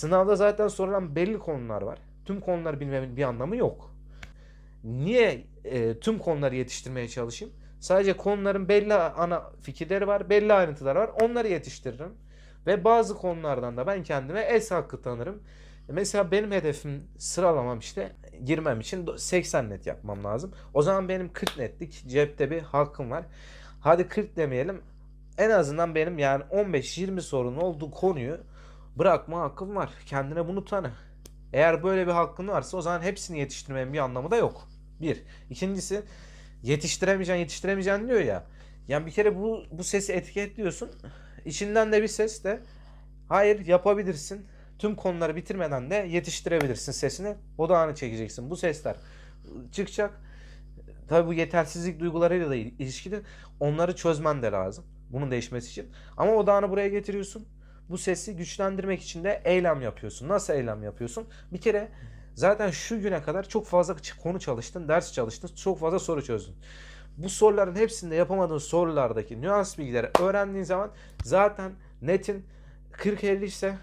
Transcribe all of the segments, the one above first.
Sınavda zaten sorulan belli konular var. Tüm konuları bilmemin bir anlamı yok. Niye e, tüm konuları yetiştirmeye çalışayım? Sadece konuların belli ana fikirleri var, belli ayrıntıları var. Onları yetiştiririm. Ve bazı konulardan da ben kendime es hakkı tanırım. Mesela benim hedefim sıralamam işte girmem için 80 net yapmam lazım. O zaman benim 40 netlik cepte bir hakkım var. Hadi 40 demeyelim. En azından benim yani 15-20 sorun olduğu konuyu bırakma hakkım var. Kendine bunu tanı. Eğer böyle bir hakkın varsa o zaman hepsini yetiştirmenin bir anlamı da yok. Bir. İkincisi yetiştiremeyeceksin yetiştiremeyeceksin diyor ya. Yani bir kere bu, bu sesi etiketliyorsun. İçinden de bir ses de hayır yapabilirsin. Tüm konuları bitirmeden de yetiştirebilirsin sesini. Odağını çekeceksin. Bu sesler çıkacak. Tabi bu yetersizlik duygularıyla da ilişkili. Onları çözmen de lazım. Bunun değişmesi için. Ama odağını buraya getiriyorsun. Bu sesi güçlendirmek için de eylem yapıyorsun. Nasıl eylem yapıyorsun? Bir kere zaten şu güne kadar çok fazla konu çalıştın, ders çalıştın, çok fazla soru çözdün. Bu soruların hepsinde yapamadığın sorulardaki nüans bilgileri öğrendiğin zaman zaten netin 40-50 ise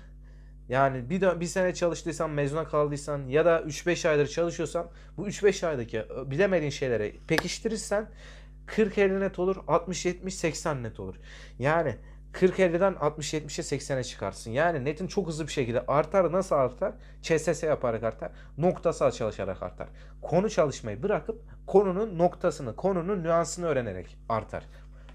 yani bir, dö- bir sene çalıştıysan, mezuna kaldıysan ya da 3-5 aydır çalışıyorsan bu 3-5 aydaki bilemediğin şeyleri pekiştirirsen 40-50 net olur, 60-70-80 net olur. Yani 40-50'den 60-70'e 80'e çıkarsın. Yani netin çok hızlı bir şekilde artar. Nasıl artar? CSS yaparak artar. Noktasal çalışarak artar. Konu çalışmayı bırakıp konunun noktasını, konunun nüansını öğrenerek artar.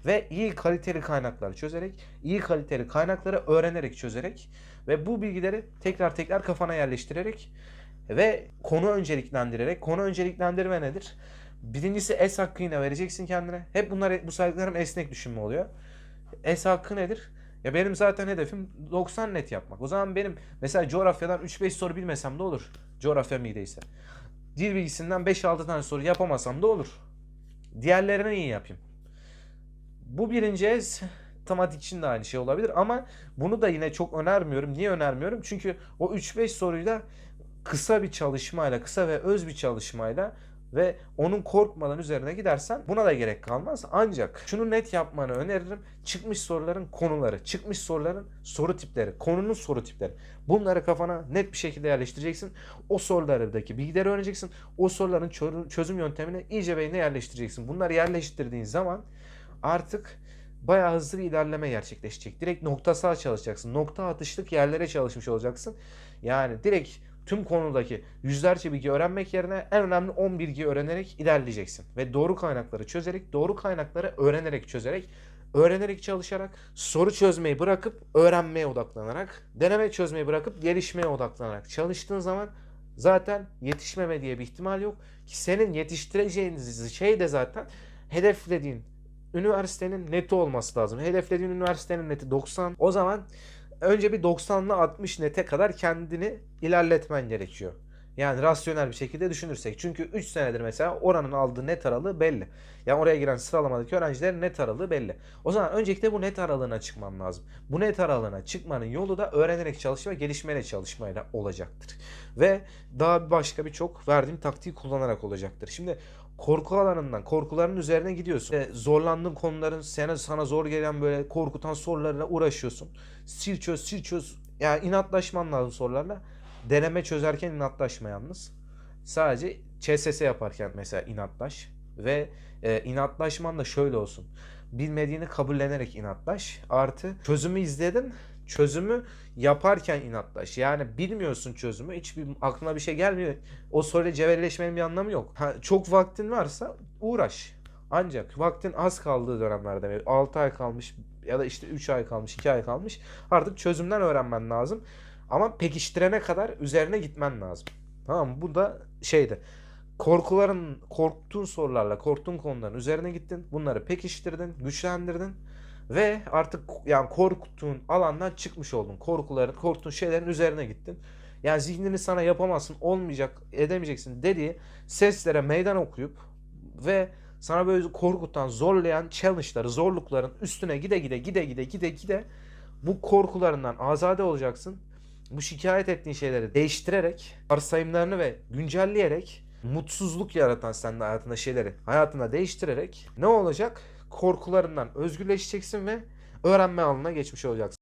Ve iyi kaliteli kaynakları çözerek, iyi kaliteli kaynakları öğrenerek çözerek ve bu bilgileri tekrar tekrar kafana yerleştirerek ve konu önceliklendirerek, konu önceliklendirme nedir? Birincisi es hakkı yine vereceksin kendine. Hep bunlar bu saydıklarım esnek düşünme oluyor. Es hakkı nedir? Ya benim zaten hedefim 90 net yapmak. O zaman benim mesela coğrafyadan 3-5 soru bilmesem de olur. Coğrafya mideyse. Dil bilgisinden 5-6 tane soru yapamasam da olur. Diğerlerini iyi yapayım. Bu birinci ez matematik için de aynı şey olabilir ama bunu da yine çok önermiyorum. Niye önermiyorum? Çünkü o 3-5 soruyla kısa bir çalışmayla, kısa ve öz bir çalışmayla ve onun korkmadan üzerine gidersen buna da gerek kalmaz. Ancak şunu net yapmanı öneririm. Çıkmış soruların konuları, çıkmış soruların soru tipleri, konunun soru tipleri. Bunları kafana net bir şekilde yerleştireceksin. O sorulardaki bilgileri öğreneceksin. O soruların çö- çözüm yöntemini iyice beynine yerleştireceksin. Bunları yerleştirdiğin zaman artık bayağı hızlı bir ilerleme gerçekleşecek. Direkt noktasal çalışacaksın. Nokta atışlık yerlere çalışmış olacaksın. Yani direkt tüm konudaki yüzlerce bilgi öğrenmek yerine en önemli 10 bilgiyi öğrenerek ilerleyeceksin. Ve doğru kaynakları çözerek, doğru kaynakları öğrenerek çözerek, öğrenerek çalışarak, soru çözmeyi bırakıp öğrenmeye odaklanarak, deneme çözmeyi bırakıp gelişmeye odaklanarak çalıştığın zaman zaten yetişmeme diye bir ihtimal yok. Ki senin yetiştireceğin şey de zaten hedeflediğin üniversitenin neti olması lazım. Hedeflediğin üniversitenin neti 90. O zaman önce bir 90'la 60 nete kadar kendini ilerletmen gerekiyor. Yani rasyonel bir şekilde düşünürsek. Çünkü 3 senedir mesela oranın aldığı net aralığı belli. Yani oraya giren sıralamadaki öğrencilerin net aralığı belli. O zaman öncelikle bu net aralığına çıkman lazım. Bu net aralığına çıkmanın yolu da öğrenerek çalışma gelişmeyle çalışmayla olacaktır. Ve daha başka birçok verdiğim taktiği kullanarak olacaktır. Şimdi korku alanından, korkuların üzerine gidiyorsun. E, zorlandığın konuların sana, sana zor gelen böyle korkutan sorularla uğraşıyorsun. Sil çöz, sil çöz. Yani inatlaşman lazım sorularla. Deneme çözerken inatlaşma yalnız. Sadece CSS yaparken mesela inatlaş. Ve e, inatlaşman da şöyle olsun. Bilmediğini kabullenerek inatlaş. Artı çözümü izledin. Çözümü yaparken inatlaş. Yani bilmiyorsun çözümü. Hiçbir aklına bir şey gelmiyor. O soruyla cebelleşmenin bir anlamı yok. Ha, çok vaktin varsa uğraş. Ancak vaktin az kaldığı dönemlerde 6 ay kalmış ya da işte 3 ay kalmış 2 ay kalmış artık çözümden öğrenmen lazım. Ama pekiştirene kadar üzerine gitmen lazım. Tamam mı? Bu da şeydi. Korkuların, korktuğun sorularla, korktuğun konuların üzerine gittin. Bunları pekiştirdin, güçlendirdin. Ve artık yani korktuğun alandan çıkmış oldun. Korkuların, korktuğun şeylerin üzerine gittin. Yani zihnini sana yapamazsın, olmayacak, edemeyeceksin dediği seslere meydan okuyup ve sana böyle korkutan, zorlayan challenge'ları, zorlukların üstüne gide gide gide gide gide gide bu korkularından azade olacaksın. Bu şikayet ettiğin şeyleri değiştirerek, varsayımlarını ve güncelleyerek mutsuzluk yaratan senin hayatında şeyleri hayatına değiştirerek ne olacak? Korkularından özgürleşeceksin ve öğrenme alanına geçmiş olacaksın.